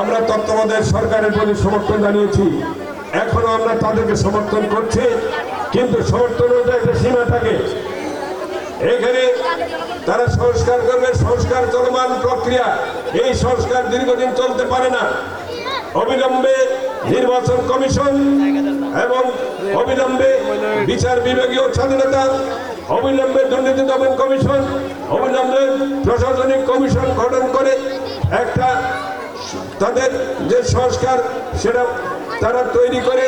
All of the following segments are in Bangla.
আমরা তত্ত্বাবধায়ক সরকারের প্রতি সমর্থন জানিয়েছি। এখনও আমরা তাদেরকে সমর্থন করছি, কিন্তু সমর্থনের একটা সীমা থাকে, এখানে তারা সংস্কার করবে, সংস্কার চলমান প্রক্রিয়া। এই সংস্কার দীর্ঘদিন চলতে পারে না। অবিলম্বে নির্বাচন কমিশন এবং অবিলম্বে বিচার বিভাগীয় স্বাধীনতা, অবিলম্বে দুর্নীতি দমন কমিশন, অবিলম্বে প্রশাসনিক কমিশন গঠন করে একটা তাদের যে সংস্কার সেটা তারা তৈরি করে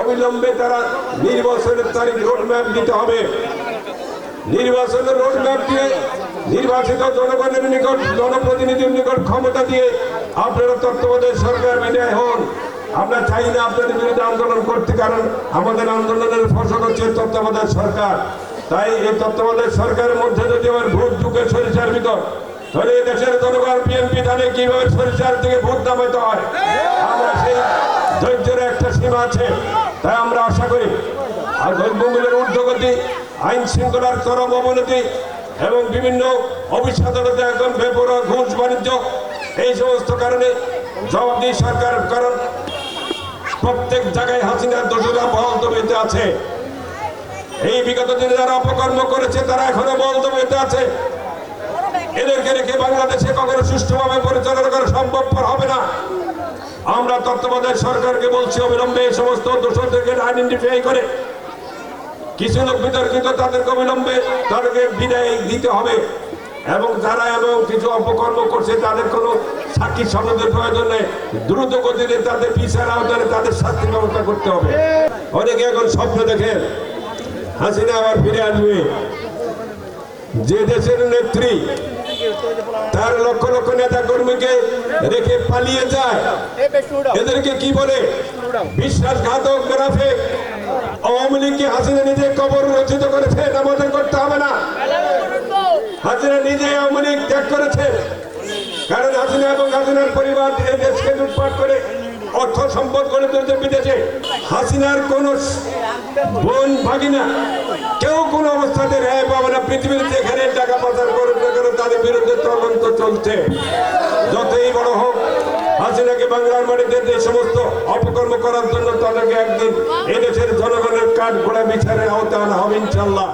অবিলম্বে তারা নির্বাচনের তারিখ রোডম্যাপ দিতে হবে। নির্বাচনের রোডম্যাপ দিয়ে নির্বাচিত জনগণের নিকট, জনপ্রতিনিধির নিকট ক্ষমতা দিয়ে আপনারা তত্ত্বাবধায়ক সরকার বিদায় হন। আমরা চাই না আপনাদের বিরুদ্ধে আন্দোলন করতে, কারণ আমাদের আন্দোলনের ফসল হচ্ছে তত্ত্বাবধায়ক সরকার। তাই এই তত্ত্বাবধায়ক সরকারের মধ্যে যদি আবার ভোট ঢুকে সরিষার ভিতর এই দেশের জনগণ বিএনপি জানে কীভাবে সরিষার থেকে ভোট নামাইতে হয়? আমরা সেই ধৈর্যের একটা সীমা আছে, তাই আমরা আশা করি আর দ্রব্যমূল্যের ঊর্ধ্বগতি, আইন শৃঙ্খলার চরম অবনতি এবং বিভিন্ন অফিস আদালতে একদম বেপরোয়া ঘুষ বাণিজ্য, এই সমস্ত কারণে জবাবদিহি সরকার, কারণ প্রত্যেক জায়গায় হাসিনার দোষরা বহল তবিতে আছে। এই বিগত দিনে যারা অপকর্ম করেছে, তারা এখনও বহল তবিতে আছে। এদেরকে রেখে বাংলাদেশে কখনো সুষ্ঠুভাবে পরিচালনা করা সম্ভবপর হবে না। আমরা তত্ত্বাবধায়ক সরকারকে বলছি, অবিলম্বে এই সমস্ত দোষরদেরকে আইডেন্টিফাই করে। কিছু লোক বিতর্কিত, তাদেরকে অবিলম্বে তাদেরকে বিদায় দিতে হবে। এবং যারা এবং কিছু অপকর্ম করছে, তাদের কোনো সাক্ষী সনদের প্রয়োজন নেই। দ্রুত গতিতে তাদের বিচার আওতায় তাদের শাস্তি ব্যবস্থা করতে হবে। অনেকে এখন স্বপ্ন দেখে হাসিনা আবার ফিরে আসবে। যে দেশের নেত্রী তার লক্ষ লক্ষ নেতা কর্মীকে রেখে পালিয়ে যায়। এদেরকে কি বলে? বিশ্বাসঘাতক গ্রাফে আওয়ামী লীগকে হাসিনা নিজে কবর রচিত করেছে আমাদের করতে হবে না। হাসিনা নিজে আওয়ামী লীগ ত্যাগ করেছে। কারণ হাসিনা এবং হাসিনার পরিবার এই দেশকে লুটপাট করে অর্থ সম্পদ করে তুলতে বিদেশে। হাসিনার কোন বোন ভাগিনা কেউ কোন অবস্থাতে রেহাই পাবে না। পৃথিবীর যেখানে টাকা পাচার করুক তাদের বিরুদ্ধে তদন্ত চলছে। যতই বড় হোক, হাসিনাকে বাংলার মাটিতে যে সমস্ত অপকর্ম করার জন্য তাদেরকে একদিন এদেশের জনগণের কাঠ ঘোড়া বিচারে আওতায় আনা হবে ইনশাল্লাহ।